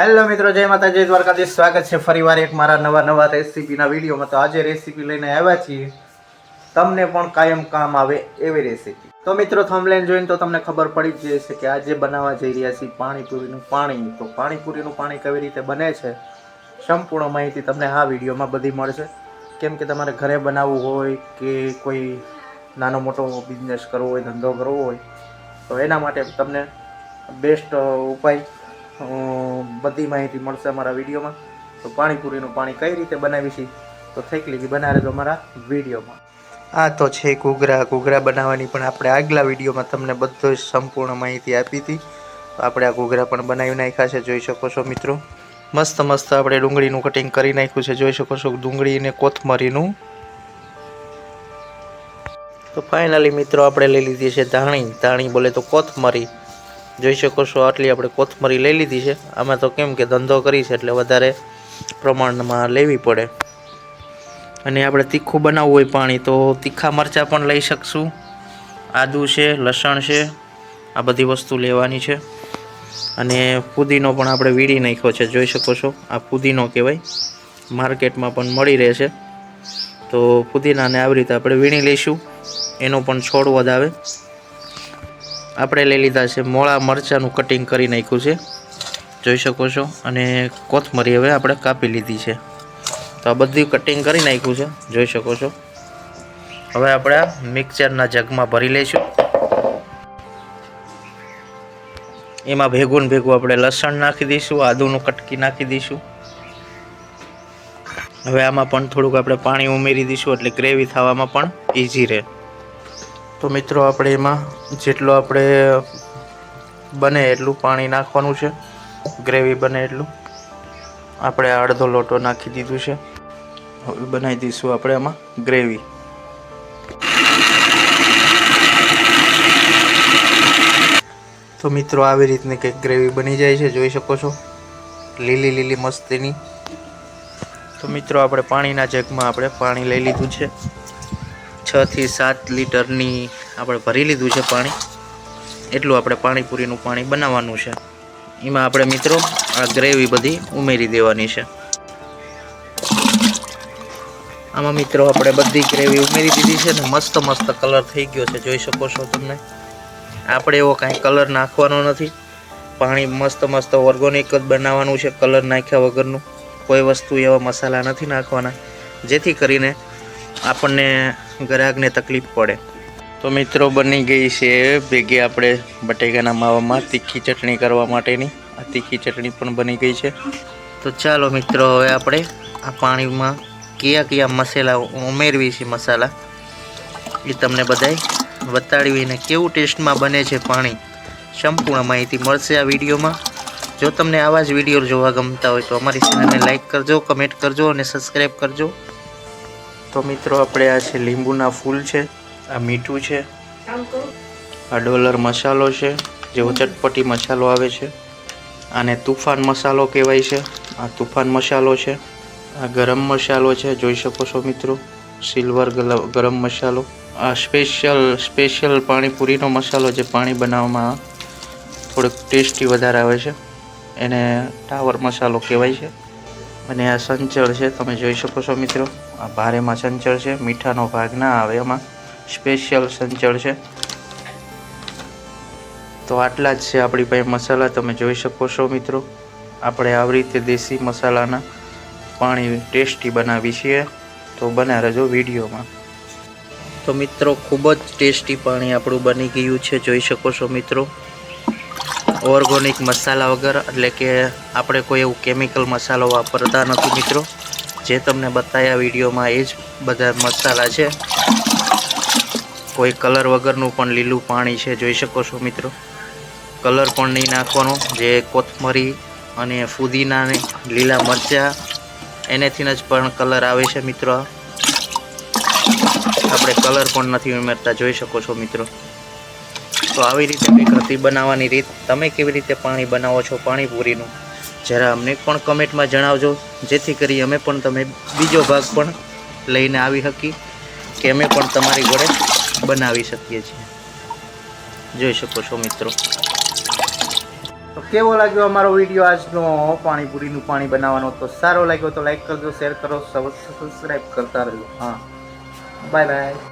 Hello મિત્રો, જય માતાજી દ્વારકાધીશ. સ્વાગત છે ફરીવાર એક મારા નવા નવા રેસીપીના વિડીયોમાં. તો આજે રેસીપી લઈને આવ્યા છીએ. તમને પણ કાયમ કામ આવે એવી રેસીપી. તો મિત્રો થંબલેન જોઈને તો તમને ખબર પડી જ જશે કે આજે બનાવવા જઈ રહ્યા છીએ, પાણીપુરીનું પાણી. તો પાણીપુરીનું પાણી કેવી રીતે બને છે, સંપૂર્ણ માહિતી તમને આ વિડીયોમાં બધી મળશે. કેમ કે તમારે ઘરે બનાવવું હોય કે કોઈ નાનો મોટો બિઝનેસ કરવો હોય, ધંધો કરવો હોય, તો એના માટે તમને બેસ્ટ ઉપાય બધી માહિતી મળશે અમારા વિડીયોમાં. તો પાણીપુરીનું પાણી કઈ રીતે બનાવી છે? તો થઈ લીધી બનાવે તો અમારા વિડીયોમાં. આ તો છે ઘૂઘરા. ઘૂઘરા બનાવવાની પણ આપણે આગલા વિડીયોમાં તમને બધો સંપૂર્ણ માહિતી આપી હતી. તો આપણે આ ઘૂઘરા પણ બનાવી નાખ્યા છે, જોઈ શકો છો મિત્રો. મસ્ત મસ્ત આપણે ડુંગળીનું કટિંગ કરી નાખ્યું છે, જોઈ શકો છો ડુંગળી અને કોથમરીનું. તો ફાઇનલી મિત્રો આપણે લઈ લીધી છે ધાણી. ધાણી બોલે તો કોથમરી. જોઈ શકો છો, આટલી આપણે કોથમરી લઈ લીધી છે. આમાં તો કેમ કે ધંધો કરી છે એટલે વધારે પ્રમાણમાં લેવી પડે. અને આપણે તીખું બનાવવું હોય પાણી, તો તીખા મરચાં પણ લઈ શકશું. આદુ છે, લસણ છે, આ બધી વસ્તુ લેવાની છે. અને પુદીનો પણ આપણે વીડી નાખ્યો છે, જોઈ શકો છો. આ પુદીનો કહેવાય. માર્કેટમાં પણ મળી રહે છે. તો પુદીનાને આવી રીતે આપણે વીણી લઈશું. એનો પણ છોડ આવે. આપણે લઈ લીધા છે મોળા મરચાંનું કટિંગ કરી નાખ્યું છે. જોઈ શકો છો. અને કોથમરી હવે આપણે કાપી લીધી છે. તો આ બધું કટિંગ કરી નાખ્યું છે. જોઈ શકો છો. હવે આપણે મિક્સરના જગમાં ભરી લઈશું. એમાં ભેગું ભેગું આપણે લસણ નાખી દઈશું, આદુનું કટકી નાખી દઈશું. હવે આમાં પણ થોડુંક આપણે પાણી ઉમેરી દઈશું, એટલે ગ્રેવી થવામાં પણ ઇઝી રહે. તો મિત્રો આપણે એમાં જેટલું આપણે બને એટલું પાણી નાખવાનું છે. ગ્રેવી બને એટલું. આપણે અડધો લોટો નાખી દીધું છે. હવે બનાવી દઈશું આપણે આમાં ગ્રેવી તો મિત્રો આવી રીતની કંઈક ગ્રેવી બની જાય છે, જોઈ શકો છો. લીલી લીલી મસ્તીની. તો મિત્રો આપણે પાણીના જગમાં આપણે પાણી લઈ લીધું છે. છ થી સાત લીટરની આપણે ભરી લીધું છે પાણી. એટલું આપણે પાણીપુરીનું પાણી બનાવવાનું છે. એમાં આપણે મિત્રો આ ગ્રેવી બધી ઉમેરી દેવાની છે. આમાં મિત્રો આપણે બધી ગ્રેવી ઉમેરી દીધી છે ને મસ્ત મસ્ત કલર થઈ ગયો છે. જોઈ શકો છો તમને. આપણે એવો કાંઈ કલર નાખવાનો નથી. પાણી મસ્ત મસ્ત ઓર્ગોનિક જ બનાવવાનું છે કલર નાખ્યા વગરનું. કોઈ વસ્તુ એવા મસાલા નથી નાખવાના. જેથી કરીને આપણને ગ્રાહકને તકલીફ પડે. તો મિત્રો બની ગઈ છે ભેગી આપણે બટેકાના માવામાં તીખી ચટણી કરવા માટેની. આ તીખી ચટણી પણ બની ગઈ છે. તો ચાલો મિત્રો, હવે આપણે આ પાણીમાં કયા કયા મસાલા ઉમેરવી છે મસાલા? એ તમને બધાય બતાડવીને કેવું ટેસ્ટમાં બને છે પાણી? સંપૂર્ણ માહિતી મળશે આ વિડીયોમાં. જો તમને આવા જ વીડિયો જોવા ગમતા હોય તો અમારી ચેનલને લાઈક કરજો, કમેન્ટ કરજો અને સબસ્ક્રાઈબ કરજો. તો મિત્રો, આપણે આ છે લીંબુના ફૂલ છે, આ મીઠું છે, આ ડોલર મસાલો છે, જેવો ચટપટી મસાલો આવે છે, આને તુફાન મસાલો કહેવાય છે, આ તુફાન મસાલો છે, આ ગરમ મસાલો છે, જોઈ શકો છો મિત્રો, સિલ્વર ગરમ મસાલો, આ સ્પેશિયલ સ્પેશિયલ પાણીપુરીનો મસાલો જે પાણી બનાવવામાં થોડુંક ટેસ્ટી વધારે આવે છે, એને ટાવર મસાલો કહેવાય છે, અને આ સંચળ છે, તમે જોઈ શકો છો મિત્રો. ભારેમાં સંચળ છે, મીઠાનો ભાગ ના આવે, એમાં સ્પેશિયલ સંચળ છે. તો આટલા જ છે આપણી પાસે મસાલા, તમે જોઈ શકો છો મિત્રો. આપણે આવી રીતે દેશી મસાલાના પાણી ટેસ્ટી બનાવી છીએ. તો બના રહેજો વિડીયોમાં. તો મિત્રો, ખૂબ જ ટેસ્ટી પાણી આપણું બની ગયું છે, જોઈ શકો છો મિત્રો. ઓર્ગોનિક મસાલા વગર, એટલે કે આપણે કોઈ એવું કેમિકલ મસાલો વાપરતા નથી મિત્રો. જે તમને બતાવ્યા વિડીયોમાં એ જ બધા મસાલા છે. કોઈ કલર વગરનું પણ લીલું પાણી છે, જોઈ શકો છો મિત્રો. કલર પણ નહીં નાખવાનો, જે કોથમરી અને ફુદીનાને લીલા મરચાં, એનેથી જ પણ કલર આવે છે મિત્રો. આપણે કલર પણ નથી ઉમેરતા, જોઈ શકો છો મિત્રો. તો આવી રીતે કંઈક બનાવવાની રીત, તમે કેવી રીતે પાણી બનાવો છો પાણીપુરીનું? જરા અમને પણ કમેન્ટમાં જણાવજો. જેથી કરી અમે પણ તમે બીજો ભાગ પણ લઈને આવી શકી કે અમે પણ તમારી જોડે બનાવી શકીએ છીએ. જોઈ શકો છો મિત્રો. તો કેવો લાગ્યો અમારો વીડિયો આજનો? પાણીપુરીનું પાણી બનાવવાનો તો સારો લાગ્યો તો લાઈક કરજો, શેર કરો સબસ્ક્રાઈબ કરતા રહેજો. હા. Bye bye.